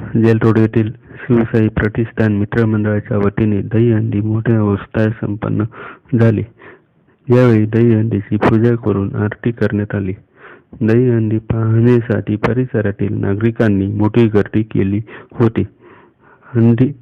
Gel road येथील शिवसाई प्रतिष्ठान मित्रमंडळाच्या वतीने दहीहंडी मोठ्या उत्साहात संपन्न झाली. यावेळी दहीहंडीची पूजा करून आरती करण्यात आली. दहीहंडी पाहण्यासाठी परिसरातील नागरिकांनी मोठी गर्दी केली होती. हंडी